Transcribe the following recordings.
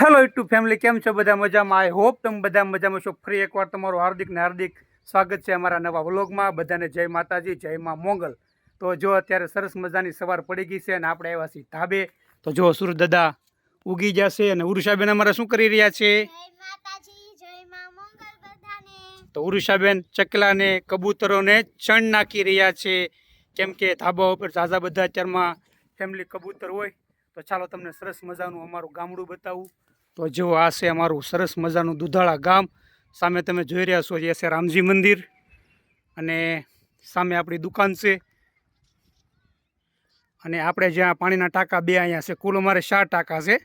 Hello YouTube family કેમ છો? બધા મજામાં? આઈ હોપ તમે બધા મજામાં છો. ફરી એકવાર તમારું હાર્દિક ને હાર્દિક સ્વાગત છે અમારા નવા વ્લોગમાં. બધાને જય માતાજી જય માં મોંગલ. તો જો અત્યારે સરસ મજાની સવાર પડી ગઈ છે અને આપણે આવ્યા છીએ ધાબે. તો જો સુરત દાદા ઉગી જશે અને ઉરુષાબેન અમારા શું કરી રહ્યા છે? તો ઉરુષાબેન ચકલાને કબૂતરોને ચણ નાખી રહ્યા છે. કેમ કે ધાબા ઉપર ઝાઝા બધા અત્યારમાં ફેમિલી કબૂતર હોય. તો ચાલો તમને સરસ મજાનું અમારું ગામડું બતાવું. તો જો આ છે અમારું સરસ મજાનું દુધાળા ગામ. સામે તમે જોઈ રહ્યા છો એ છે રામજી મંદિર. અને સામે આપણી દુકાન છે. અને આપણે જ્યાં પાણીના ટાંકા બે અહીંયા છે, કુલ અમારે ચાર ટાંકા છે.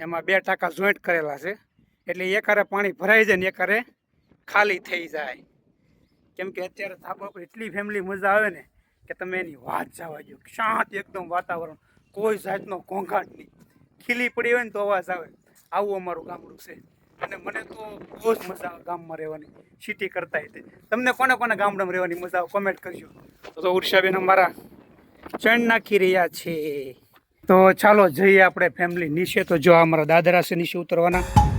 એમાં બે ટાંકા જોઈન્ટ કરેલા છે. એટલે એકારે પાણી ભરાઈ જાય ને એકારે ખાલી થઈ જાય. કેમ કે અત્યારે ધાબા એટલી ફેમિલી મજા આવે ને કે તમે એની વાત જવા દો શાંત એકદમ વાતાવરણ. કોઈ જાતનો ઘોંઘાટ નહીં. ખીલી પડી હોય ને તો અવાજ આવે. આવું અમારું ગામડું છે. અને મને તો બહુ જ મજા આવે ગામમાં રહેવાની. સિટી કરતા તે તમને કોને કોને ગામડામાં રહેવાની મજા આવે? કોમેન્ટ કરજો. તો ઉર્ષાબેન અમારા ચણ નાખી રહ્યા છે. તો ચાલો જઈએ આપણે ફેમિલી નીચે. તો જો અમારા દાદરા છે નીચે ઉતરવાના.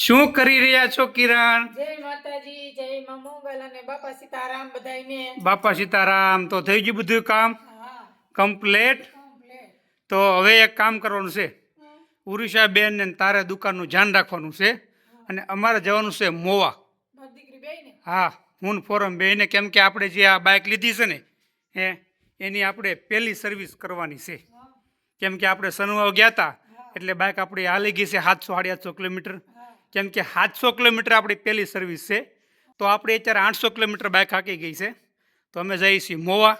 શું કરી રહ્યા છો કિરણ? જય માતાજી જય માં મોગલ અને બાપા સીતારામ બધાયને બાપા સીતારામ તો થઈ ગયું બધું કામ? કમ્પ્લેટ? તો હવે એક કામ કરવાનું છે. ઉરુષાબેન ને તારે દુકાનનું ધ્યાન રાખવાનું છે અને અમારે જવાનું છે મોવા. હા હું ફોરમ બેને કેમ કે આપણે જે આ બાઇક લીધી છે ને હે એની આપણે પહેલી સર્વિસ કરવાની છે. કેમ કે આપણે સનવાવ ગયા હતા એટલે બાઇક આપણી હાલી ગઈ છે સાતસો સાડી આઠસો કિલોમીટર. કેમ કે સાતસો કિલોમીટર આપણી પહેલી સર્વિસ છે. તો આપણે અત્યારે આઠસો કિલોમીટર બાઇક હાંકી ગઈ છે. તો અમે જઈએ છીએ મોવા.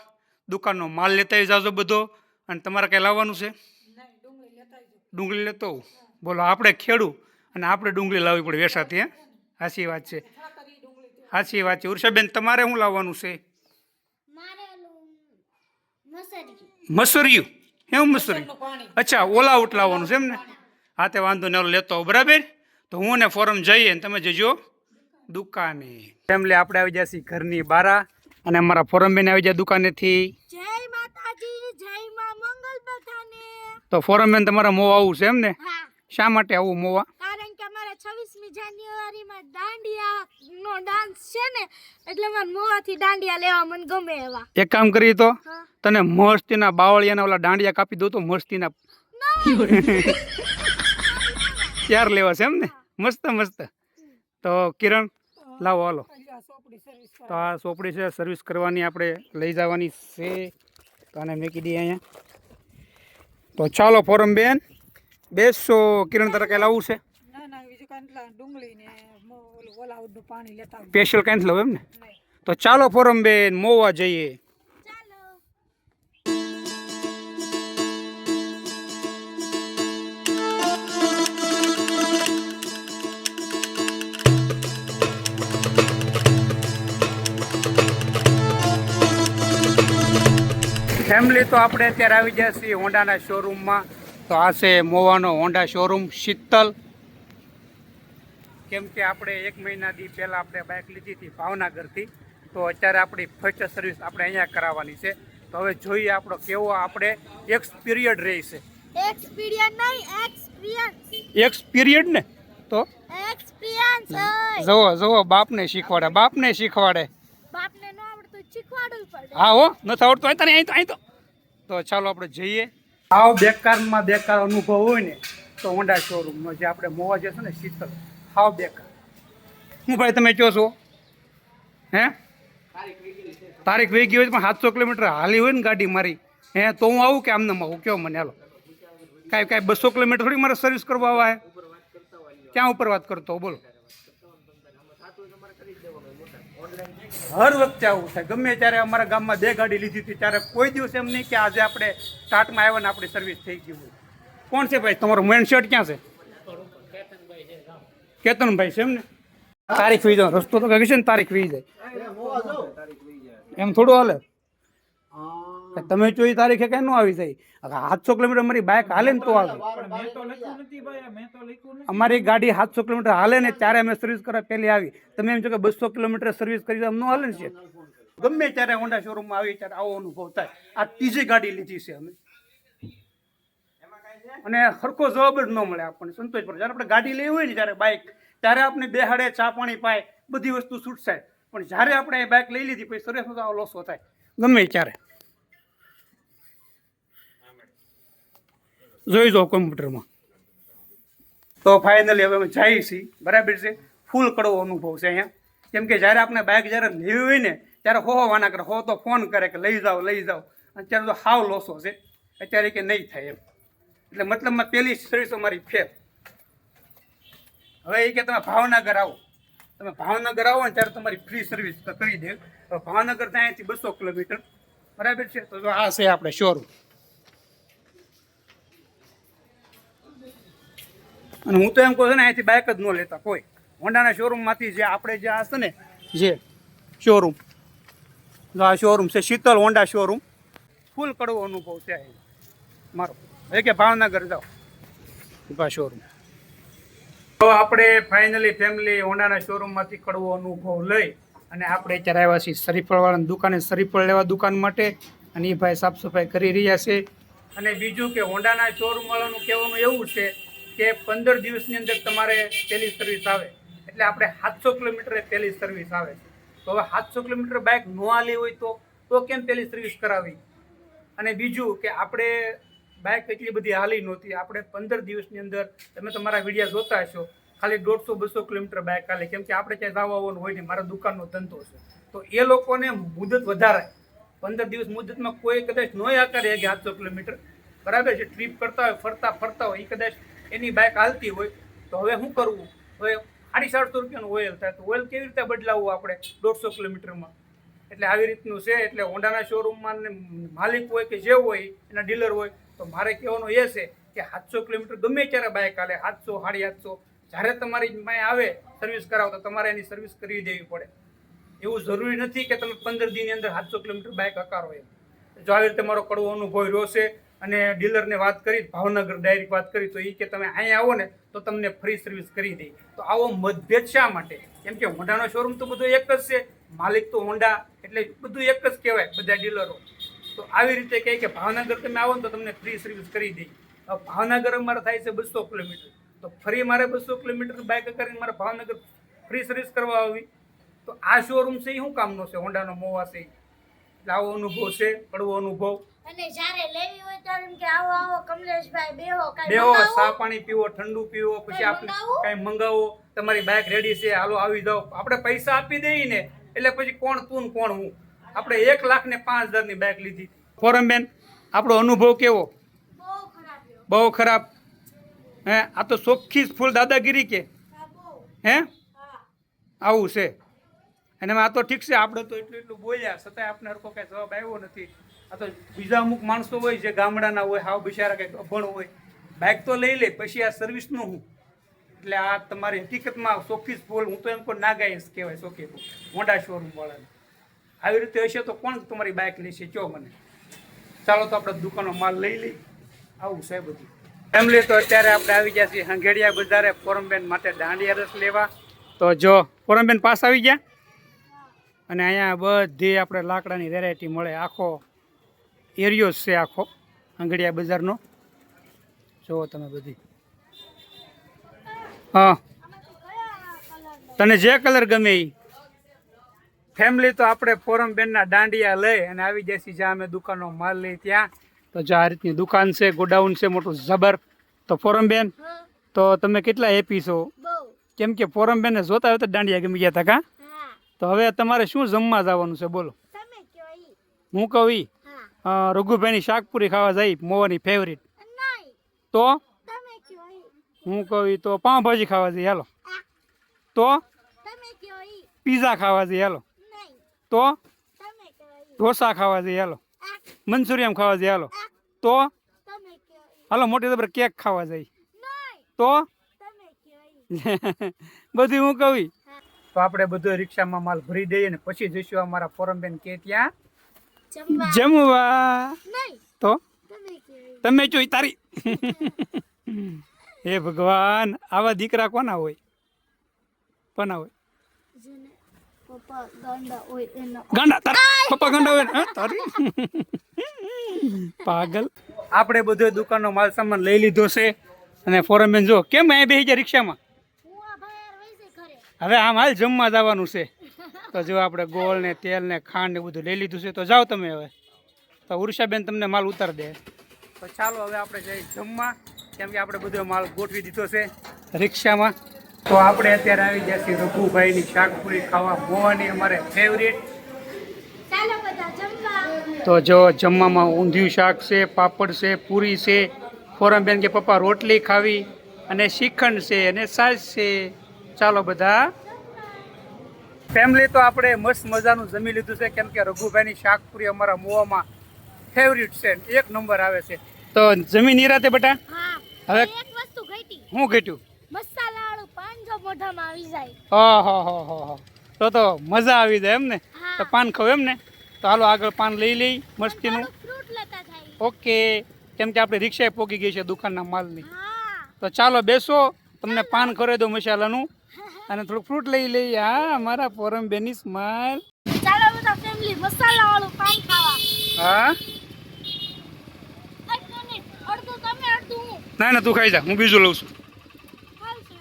દુકાનનો માલ લેતા જાજો બધો. અને તમારે કંઈ લાવવાનું છે? ડુંગળી લેતા. બોલો આપણે ખેડું અને આપણે ડુંગળી લાવવી પડે વેસાથી હે? સાચી વાત છે. હા સાચી વાત છે. ઉર્ષાબેન તમારે શું લાવવાનું છે? મસુરિયું ઓલું મસરી. અચ્છા ઓલા આઉટ લાવવાનું છે એમ ને હા તે વાંધો નહીં. ઓલો લેતો બરાબર? તો હું ને ફોરમ જઈએ ને તમે જજો દુકાને. ફેમિલી આપણે આવી જશે ઘરની બારા અને અમારા ફોરમ બેન આવી જાય દુકાનેથી. જય માતાજી જય માં મંગલ બધાને તો ફોરમ બેન તમારા મોવા આવું છે એમ ને? શા માટે આવું મોવા? કારણ કે અમારે 26મી જાન્યુઆરીમાં દાંડિયા નો ડાન્સ છે ને એટલે મારા મોવાથી દાંડિયા લેવા મને ગમે એવા. એક કામ કરીએ તો તને મસ્તીના બાવળિયાના ઓલા દાંડિયા કાપી દઉં તો મસ્તીના ત્યાર લેવા છે એમ ને? મસ્ત મસ્ત. તો કિરણ લાવો હાલો. તો આ સોપડી છે સર્વિસ કરવાની આપણે લઈ જવાની છે. તો આને મૂકી દઈએ અહીંયા. તો ચાલો ફોરમ બેન. બેસો. કિરણ તારે કંઈ લાવવું છે? સ્પેશિયલ કાંઈ લઉં એમ ને? તો ચાલો ફોરમ બેન મોવા જઈએ. ફેમિલી તો આપણે અત્યારે આવી ગયા છીએ હોન્ડાના શોરૂમમાં તો આ છે મોવાનો હોન્ડા શોરૂમ શીતલ. કેમ કે આપણે એક મહિનાથી પહેલાં આપણે બાઇક લીધી હતી ભાવનગરથી. તો અત્યારે આપણી ફર્સ્ટ સર્વિસ આપણે અહીંયા કરાવવાની છે. તો હવે જોઈએ આપણો કેવો આપણે એક્સપિરિયડ રહેશે. એક્સપીરિયન્સ નહીં એક્સપીરિયન્સ એક્સપિરિયડ ને? તો? એક્સપીરિયન્સ જુઓ જુઓ બાપને શીખવાડે બાપને શીખવાડે. બાપને ન આવડતું શીખવાડવું પડે. હા હો નથી આવડતું અહીં તો અહીં તો અહીં તો. તો ચાલો આપણે જઈએ. આવ બેકારમાં બેકાર અનુભવ હોય ને, તો હોન્ડા શોરૂમનો જે આપણે મોવા જશું ને, શીતલ હાવ બેકાર. હું ભાઈ, તમે કહો છો? હે? તારીખ વહી ગઈ હોય પણ સાતસો કિલોમીટર હાલી હોય ને ગાડી મારી. હે, તો હું આવું કે આમને આવું કહો મને, હાલો. કાંઈ કાંઈ બસો કિલોમીટર થોડી મારે સર્વિસ કરવા આવે? ક્યાં ઉપર વાત કરતો બોલો. હર વખતે આવું થાય. ગમે ત્યારે અમારા ગામમાં બે ગાડી લીધી હતી, ત્યારે કોઈ દિવસ એમ નહીં કે આજે આપણે સ્ટાર્ટમાં આવ્યા ને આપણી સર્વિસ થઈ ગઈ હોય. કોણ છે ભાઈ? તમારો મેન શર્ટ ક્યાં છે? કેતનભાઈ છે એમ ને? તારીખ વી જાય. રસ્તો તો કહે છે ને, તારીખ વી જાય. એમ થોડું હાલે? કે તમે ચોવીસ તારીખે કે નો આવી જાય? સાતસો કિલોમીટર અમારી બાઇક હાલે ને તો આવે. તો લખ્યું નથી ભાઈ મેં તો લખ્યું નથી. અમારી ગાડી સાતસો કિલોમીટર હાલે ને ત્યારે અમે સર્વિસ કરવા પહેલી આવી. તમે એમ છો કે બસો કિલોમીટર સર્વિસ કરી અમને હાલે ને છે ગમે ત્યારે હોન્ડા શોરૂમમાં આવી ત્યારે આવો અનુભવ થાય. આ ત્રીજી ગાડી લીધી છે અમે. અને સરખો જવાબ જ ન મળે આપણને. સંતોષ પડે. જ્યારે આપણે ગાડી લેવી હોય ને જ્યારે બાઇક ત્યારે આપણે બેહાડે ચા પાણી પાય બધી વસ્તુ છૂટશે પણ જ્યારે આપણે એ બાઇક લઈ લીધી પછી સર્વિસમાં તો આવો લોસો થાય. ગમે ત્યારે. જોઈ જાઓ કોમ્પ્યુટરમાં. તો ફાઇનલી હવે અમે જઈએ છીએ. બરાબર છે? ફૂલ કડવો અનુભવ છે અહીંયા. કેમ કે જ્યારે આપણે બાઇક જ્યારે લેવી હોય ને, ત્યારે હો વાના કરે. હો તો ફોન કરે કે લઈ જાઓ લઈ જાઓ. અત્યારે તો હાવ લોસો છે. અત્યારે કે નહીં થાય એમ. એટલે મતલબમાં પહેલી સર્વિસ અમારી ફેર હવે એ કે તમે ભાવનગર આવો. તમે ભાવનગર આવો ને ત્યારે તમારી ફ્રી સર્વિસ કરી દે. ભાવનગર અહીંથી બસો કિલોમીટર. બરાબર છે? તો આ છે આપણે શોરૂમ અને હું તો એમ કહું છું ને, અહીંથી બાઇક જ ન લેતા કોઈ. હોન્ડાના શોરૂમમાંથી જે આપણે જે છે ને, જે શોરૂમ આ શોરૂમ છે, શીતલ હોન્ડા શોરૂમ ફૂલ કડવો અનુભવ છે મારો. એ કે ભાવનગર જાઓ. આ શોરૂમ તો આપણે ફાઇનલી ફેમિલી હોન્ડાના શોરૂમમાંથી કડવો અનુભવ લઈ અને આપણે આવ્યા છીએ શરીફળવાળાની દુકાને. શરીફળ લેવા દુકાન માટે અને એ ભાઈ સાફ સફાઈ કરી રહ્યા છે. અને બીજું કે હોન્ડાના શોરૂમવાળાનું કહેવાનું એવું છે કે પંદર દિવસની અંદર તમારે પહેલી સર્વિસ આવે. એટલે આપણે સાતસો કિલોમીટરે પહેલી સર્વિસ આવે છે. તો હવે સાતસો કિલોમીટર બાઇક ન હાલી હોય તો તો કેમ પહેલી સર્વિસ કરાવી અને બીજું કે આપણે બાઇક એટલી બધી હાલી નહોતી. આપણે પંદર દિવસની અંદર તમે તમારા વિડીયા જોતા હશો, ખાલી દોઢસો બસો કિલોમીટર બાઇક હાલે. કેમ કે આપણે ક્યાંય જવા આવવાનું હોય નહીં. મારા દુકાનનો ધંધો છે. તો એ લોકોને મુદત વધારે. પંદર દિવસ મુદતમાં કોઈ કદાચ ન આકારે કે સાતસો કિલોમીટર. બરાબર છે? ટ્રીપ કરતા હોય, ફરતા ફરતા હોય, એ કદાચ એની બાઇક હાલતી હોય, તો હવે શું કરવું? હવે સાડી સાતસો રૂપિયાનું ઓઇલ થાય તો ઓઇલ કેવી રીતે બદલાવવું આપણે દોઢસો કિલોમીટરમાં? એટલે આવી રીતનું છે, એટલે હોન્ડાના શોરૂમમાં માલિક હોય કે જે હોય, એના ડીલર હોય, તો મારે કહેવાનું એ છે કે સાતસો કિલોમીટર ગમે ત્યારે બાઇક હાલે, સાતસો, સાડી સાતસો. જ્યારે તમારી પાસે આવે સર્વિસ કરાવો, તો તમારે એની સર્વિસ કરી દેવી પડે. એવું જરૂરી નથી કે તમે પંદર દિનની અંદર સાતસો કિલોમીટર બાઇક હકારો એમ. જો આવી રીતે મારો કડવો અનુભવ રહ્યો છે અને ડીલરને વાત કરી, ભાવનગર ડાયરેક્ટ વાત કરી, તો એ કે તમે અહીંયા આવો ને, તો તમને ફ્રી સર્વિસ કરી દે. તો આવો મતભેદ શા માટે? કેમ કે હોન્ડાનો શોરૂમ તો બધું એક જ છે. માલિક તો હોન્ડા, એટલે બધું એક જ કહેવાય બધા ડીલરો. તો આવી રીતે કહે કે ભાવનગર તમે આવો ને તો તમને ફ્રી સર્વિસ કરી દે. ભાવનગર અમારે થાય છે બસો કિલોમીટર. તો ફરી મારે બસો કિલોમીટર બાઇક કરીને મારે ભાવનગર ફ્રી સર્વિસ કરવા આવી. તો આ શોરૂમ છે એ શું કામનો છે? હોન્ડાનો મોવા છે એટલે આવો અનુભવ છે કડવો અનુભવ. અને જ્યારે લેવી હોય ત્યારે એમ કે આવો આવો કમલેશભાઈ બેહો કાઈ બેહો સા પાણી પીવો ઠંડુ પીવો પછી કાંઈ આપણે મંગાવો? મંગાવો તમારી બાઇક રેડી છે હાલો આવી જાઓ. આપણે પૈસા આપી દઈએ ને એટલે પછી કોણ તું કોણ હું? આપણે એક લાખ ને પાંચ હજારની બાઇક લીધી. ફોરમ બેન આપણો અનુભવ કેવો? બહુ ખરાબ હે આ તો ચોખ્ખી ફૂલ દાદાગીરી કે? હે. આવું છે. અને આ તો ઠીક છે, આપણે તો એટલું એટલું બોલ્યા, છતાંય આપણે હરકો કાંઈ જવાબ આવ્યો નથી. આ તો બીજા અમુક માણસો હોય જે ગામડાના હોય, હાવ બિચારા કંઈક અભણ હોય. બાઇક તો લઈ લે, પછી આ સર્વિસનું હું. એટલે આ તમારી હકીકતમાં જ ભૂલ હું તો એમ કોઈ ના ગાઈશ કહેવાય ભૂલ મોટા શોરૂમ વાળાને. આવી રીતે હશે તો કોણ તમારી બાઇક લેશે? કયો મને? ચાલો તો આપણે દુકાનો માલ લઈ લઈ આવું છે બધું. ફેમિલી તો અત્યારે આપણે આવી ગયા છીએ હંગેડિયા બજારે ફોરમબેન માટે દાંડિયા રસ લેવા. તો જો ફોરમબેન પાસ આવી ગયા? અને અહીંયા બધી આપણે લાકડાની વેરાયટી મળે. આખો એરિયો છે આખો આંગડિયા બજારનો. જુઓ તમે બધી. હા? તને જે કલર ગમે એ ફેમિલી તો આપણે ફોરમ બેનના દાંડિયા લઈ અને આવી જઈશું જ્યાં અમે દુકાનનો માલ લઈ ત્યાં. તો જો આ રીતની દુકાન છે ગોડાઉન છે મોટું જબર. તો ફોરમ બેન તો તમે કેટલા હેપી છો? કેમ કે ફોરમ બેનને જોતા હોય તો દાંડિયા ગમી ગયા હતા કા. તો હવે તમારે શું જમવા જવાનું છે? બોલો. હું કહું ઈ. રઘુભાઈની શાકપુરી ખાવા જાય મોવાની ફેવરિટ તો. હું કહું તો પાઉંભાજી ખાવા જઈએ હાલો. તો. પીઝા ખાવા જઈએ હાલો. તો? ઢોસા ખાવા જઈએ હાલો. મંચુરિયમ ખાવા જઈએ હાલો. તો. હાલો મોટી જબર કેક ખાવા જઈએ તો. બધું હું કહું. તો આપણે બધો રિક્ષામાં માલ ભરી દઈએ ને પછી જઈશું અમારા ફોરમબેન કે ત્યાં. જમવા. જમવા. તો? તમે જોઈ તારી. હે ભગવાન આવા દીકરા કોના હોય? કોના હોય? પપ્પા ગાંડા હોય એનો ગાંડા તારા પપ્પા ગાંડા હોય ને તારી? પાગલ. આપણે બધો દુકાનનો માલ સામાન લઈ લીધો છે. અને ફોરમેન જો કેમ અહીંયા બેસી ગયા રિક્ષામાં હું આ ભાઈ યાર વૈસે ઘરે હવે આમ હાલ જમવા જવાનું છે. તો જો આપણે ગોળ ને તેલ ને ખાંડ ને બધું લઈ લીધું છે. તો જાઓ તમે હવે. તો ઉર્ષાબેન તમને માલ ઉતાર દે. તો ચાલો હવે આપણે જઈ જમવા. કેમ કે આપણે બધો માલ ગોઠવી દીધો છે રિક્ષામાં. તો આપણે અત્યારે આવી ગયા છીએ રઘુભાઈની શાકપુરી ખાવા. મોવાની અમારે ફેવરેટ ચાલો બધા જમવા. તો જો જમવામાં ઊંધિયું શાક છે પાપડ છે પૂરી છે. ફોરમબેન કે પપ્પા રોટલી ખાવી અને શ્રીખંડ છે અને સાસ છે. ચાલો બધા. ફેમિલી તો આપણે મસ્ત મજાનું જમી લીધું છે. કેમ કે રઘુભાઈની શાકપુરી અમારા મોવામાં ફેવરિટ છે એક નંબર આવે છે. તો જમી નિરાતે બેટા? હવે- હવે એક વસ્તુ ઘટી. હું ઘટ્યું? મસાલા વાળું પાન જો મોઢામાં આવી જાય. ઓહો હો હો હો તો તો મજા આવી જાય એમ ને? તો પાન ખાવ એમ ને? તો હાલો આગળ પાન લઈ લઈ મસ્તીનું. ઓકે. કેમ કે આપણે રિક્ષાએ પોગી ગઈ છે દુકાનના માલની. તો ચાલો બેસો. તમને પાન ખવડાવી દો મસાલાનું. અને થોડુંક ફ્રૂટ લઈ લઈ હા મારા પોરમ બેની સ્માઈલ ચાલો બધા ફેમિલી મસાલા વાળું પાન ખાવા. હા? અડધું તમે અડધું ના ના તું ખાઈ જા. હું બીજું લઉં છું.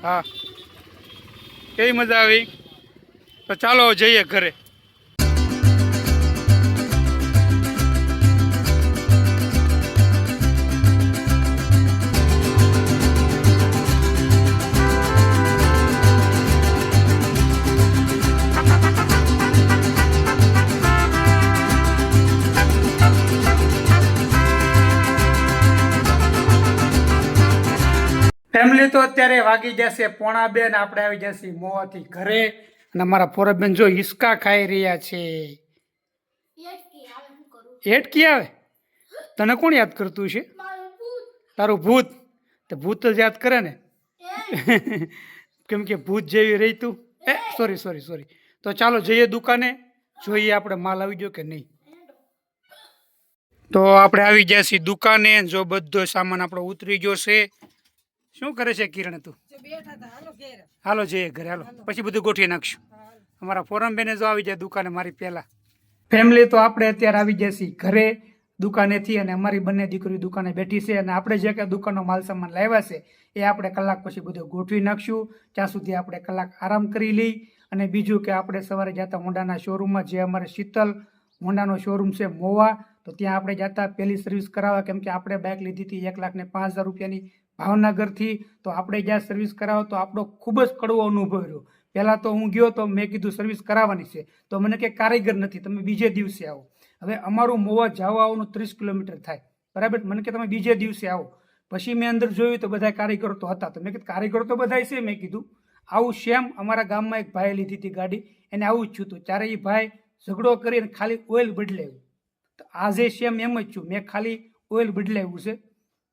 હા. કેવી મજા આવી? તો ચાલો જઈએ ઘરે. ફેમિલી તો અત્યારે વાગી જશે પોણા બેન આપણે આવી જશે મોવાથી ઘરે. અને અમારા પોરબેન જો હિસકા ખાઈ રહ્યા છે. એટકી આવે તને કોણ યાદ કરતું છે તારું ભૂત? તો ભૂત જ યાદ કરે ને? કેમ કે ભૂત જેવી રહી તું? એ સોરી સોરી સોરી તો ચાલો જઈએ દુકાને. જોઈએ આપણે માલ આવી ગયો કે નહીં? તો આપણે આવી ગયા છીએ દુકાને જો બધો સામાન આપણો ઉતરી ગયો છે. શું કરે છે કિરણ તું? હાલો જઈએ ઘરે હાલો. પછી બધું ગોઠવી નાખશું. અમારા ફોરમ બેને જો આવી જાય દુકાને મારી પહેલા. ફેમિલી તો આપણે અત્યારે આવી છીએ ઘરે દુકાનેથી અને અમારી બંને દીકરી દુકાને બેઠી છે અને આપણે જે કાંઈ દુકાનનો માલ સામાન લાવ્યા છે એ આપણે કલાક પછી બધું ગોઠવી નાખશું. ત્યાં સુધી આપણે કલાક આરામ કરી લઈ અને બીજું કે આપણે સવારે જતા હોન્ડાના શોરૂમમાં જે અમારે શીતલ હોન્ડાનો શોરૂમ છે મોવા તો ત્યાં આપણે જતા પહેલી સર્વિસ કરાવવા કેમ કે આપણે બાઇક લીધી હતી એક લાખ ને પાંચ હજાર રૂપિયાની ભાવનગરથી તો આપણે જ્યાં સર્વિસ કરાવો તો આપણો ખૂબ જ કડવો અનુભવ રહ્યો. પહેલાં તો હું ગયો તો મેં કીધું સર્વિસ કરાવવાની છે. તો મને કે કારીગર નથી, તમે બીજે દિવસે આવો. હવે અમારું મોવા જવા આવવાનું ત્રીસ કિલોમીટર થાય. બરાબર? મને કે તમે બીજે દિવસે આવો. પછી મેં અંદર જોયું તો બધા કારીગરો તો હતા. તો મેં કીધું, કારીગરો તો બધા છે? મેં કીધું, આવું સેમ અમારા ગામમાં એક ભાઈએ લીધી હતી ગાડી. એને આવું જ છું હતું. ત્યારે ભાઈ ઝઘડો કરીને ખાલી ઓઇલ બદલાવ્યું. તો આજે સેમ એમ જ છું. મેં ખાલી ઓઇલ બદલાવ્યું છે.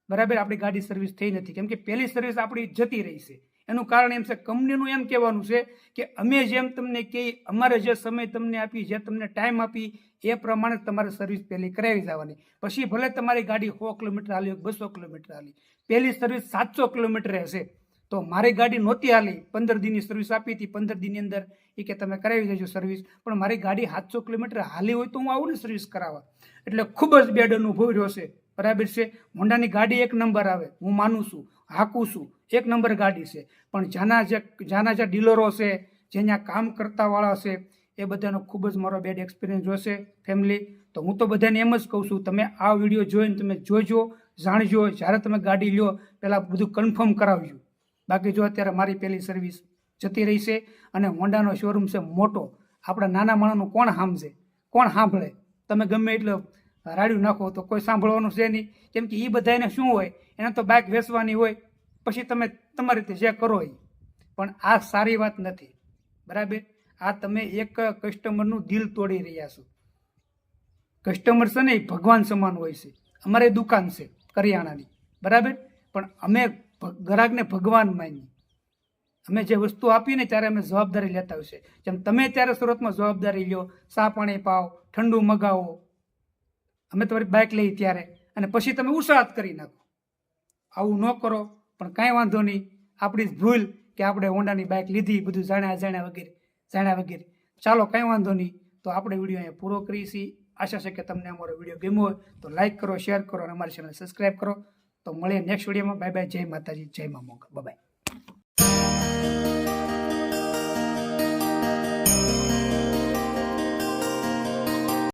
બરાબર, આપણી ગાડી સર્વિસ થઈ નથી. કેમ કે પહેલી સર્વિસ આપણી જતી રહી છે. એનું કારણ એમ છે, કંપનીનું એમ કહેવાનું છે કે અમે જેમ તમને કહી અમારે જે સમય તમને આપી જે તમને ટાઈમ આપી એ પ્રમાણે તમારે સર્વિસ પહેલી કરાવી જવાની. પછી ભલે તમારી ગાડી સો કિલોમીટર હાલી હોય બસો કિલોમીટર હાલી. પહેલી સર્વિસ સાતસો કિલોમીટર હશે તો મારી ગાડી નહોતી હાલી, પંદર દિનની સર્વિસ આપી હતી. પંદર દિનની અંદર એ કે તમે કરાવી દેજો સર્વિસ પણ મારી ગાડી સાતસો કિલોમીટર હાલી હોય તો હું આવું ને સર્વિસ કરાવવા. એટલે ખૂબ જ બેડ અનુભવ રહ્યો છે. બરાબર છે? હોન્ડાની ગાડી એક નંબર આવે, હું માનું છું, હાકું છું, એક નંબર ગાડી છે. પણ જાના જે જાના જે ડીલરો છે, જે ત્યાં કામ કરતાવાળા છે, એ બધાનો ખૂબ જ મારો બેડ એક્સપિરિયન્સ જોશે ફેમિલી તો હું તો બધાને એમ જ કહું છું, તમે આ વીડિયો જોઈને તમે જોજો, જાણજો, જ્યારે તમે ગાડી લ્યો, પહેલાં બધું કન્ફર્મ કરાવજો. બાકી જો અત્યારે મારી પહેલી સર્વિસ જતી રહી અને હોન્ડાનો શોરૂમ છે મોટો, આપણા નાના માણસનું કોણ સાંભળે? કોણ સાંભળે? તમે ગમે એટલે રાડ્યું નાખો તો કોઈ સાંભળવાનું છે નહીં. કેમ કે એ બધાને શું હોય? એને તો બાઇક વેચવાની હોય, પછી તમે તમારી રીતે જે કરો એ પણ આ સારી વાત નથી. બરાબર? આ તમે એક કસ્ટમરનું દિલ તોડી રહ્યા છો. કસ્ટમર છે ને એ ભગવાન સમાન હોય છે. અમારે દુકાન છે, કરિયાણાની. બરાબર? પણ અમે ગ્રાહકને ભગવાન માની અમે જે વસ્તુ આપીએ ને ત્યારે અમે જવાબદારી લેતા હોય છે. જેમ તમે ત્યારે સુરતમાં જવાબદારી લ્યો સા પાણી પાવ ઠંડુ મગાવો અમે તમારી બાઇક લઈ ત્યારે. અને પછી તમે ઉત્સાહત કરી નાખો. આવું ન કરો, પણ કાંઈ વાંધો નહીં. આપણી ભૂલ કે આપણે હોન્ડાની બાઇક લીધી, બધું જાણ્યા જાણ્યા વગેરે જાણ્યા વગેરે. ચાલો, કાંઈ વાંધો નહીં. તો આપણે વીડિયો અહીંયા પૂરો કરીએ છીએ. આશા છે કે તમને અમારો વીડિયો ગમ્યો હોય, તો લાઇક કરો શેર કરો અને અમારી ચેનલ સબસ્ક્રાઈબ કરો. તો મળીએ નેક્સ્ટ વિડીયોમાં. બાય બાય જય માતાજી. જય મા મોગલ. બાય